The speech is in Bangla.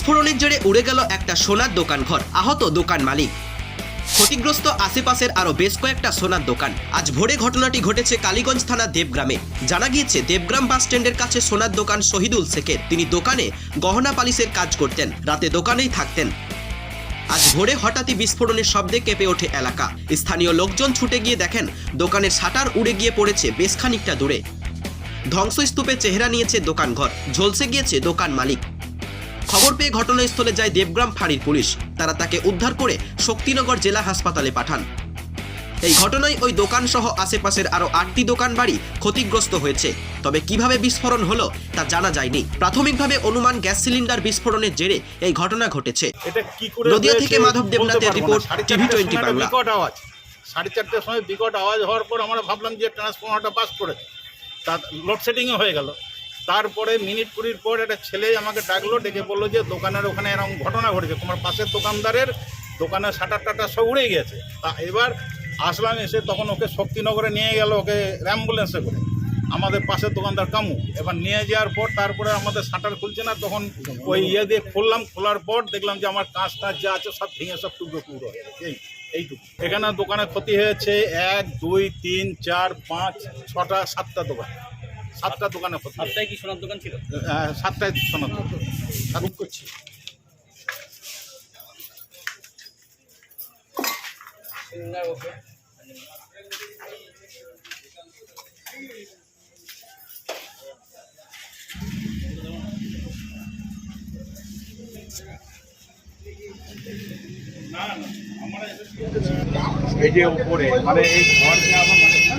বিস্ফোরণের জেরে উড়ে গেল একটা সোনার দোকান ঘর আহত দোকান মালিক। ক্ষতিগ্রস্ত আশেপাশের আরও বেশ কয়েকটা সোনার দোকান। আজ ভোরে ঘটনাটি ঘটেছে কালীগঞ্জ থানা দেবগ্রামে। জানা গিয়েছে, দেবগ্রাম বাস স্ট্যান্ডের কাছে সোনার দোকান শহীদুল শেখের। তিনি দোকানে গহনা পালিশের কাজ করতেন। রাতে দোকানেই থাকতেন। আজ ভোরে হঠাৎই বিস্ফোরণের শব্দে কেঁপে ওঠে এলাকা। স্থানীয় লোকজন ছুটে গিয়ে দেখেন, দোকানের শাটার উড়ে গিয়ে পড়েছে বেশ খানিকটা দূরে। ধ্বংসস্তূপে চেহারা নিয়েছে দোকানঘর। ঝলসে গিয়েছে দোকান মালিক। খবর পেয়ে ঘটনাস্থলে যায় দেবগ্রাম ফাঁড়ির পুলিশ। তারা তাকে উদ্ধার করে শক্তিনগর জেলা হাসপাতালে পাঠান। এই ঘটনায় ওই দোকান সহ আশেপাশের আরও আটটি দোকান বাড়ি ক্ষতিগ্রস্ত হয়েছে। তবে কীভাবে বিস্ফোরণ হলো তা জানা যায়নি। প্রাথমিকভাবে অনুমান গ্যাস সিলিন্ডার বিস্ফোরণের জেরে এই ঘটনা ঘটেছে। নদিয়া থেকে মাধব দেবনাথের রিপোর্ট, টিভি চারটের 20 সময় একটা বাংলা। সাড়ে চারটের সময় বিকট আওয়াজ হওয়ার পর আমরা ভাবলাম যে ট্রান্সফর্মারটা বাস করেছে। তা লোডশেডিংও হয়ে গেল। তারপরে মিনিট কুড়ির পর একটা ছেলে আমাকে ডাকলো, ডেকে বলল যে দোকানের ওখানে এরকম ঘটনা ঘটেছে। তোমার পাশের দোকানদারের দোকানের শাটার টাটার সব উড়ে গেছে তা এবার আসলাম এসে তখন ওকে শক্তিনগরে নিয়ে গেল, ওকে অ্যাম্বুলেন্সে করে। আমাদের পাশের দোকানদার কামু। এবার নিয়ে যাওয়ার পর তারপরে আমাদের শাটার খুলছে না, তখন ওই ইয়ে দিয়ে খুললাম। খোলার পর দেখলাম যে আমার কাঁচ টাচ যা আছে সব ভেঙে সব টুকরো টুকরো হয়ে গেছে। এই, এইটুকু। এখানে দোকানে ক্ষতি হয়েছে এক, দুই, তিন, চার, পাঁচ, ছটা, সাতটা দোকান। সাতটা দোকানে হয়েছে। কি সোনার দোকান ছিল? আহ, সাতটায় শোনাতে বুক করছি। এই যে উপরে মানে এই ঘর যে আমার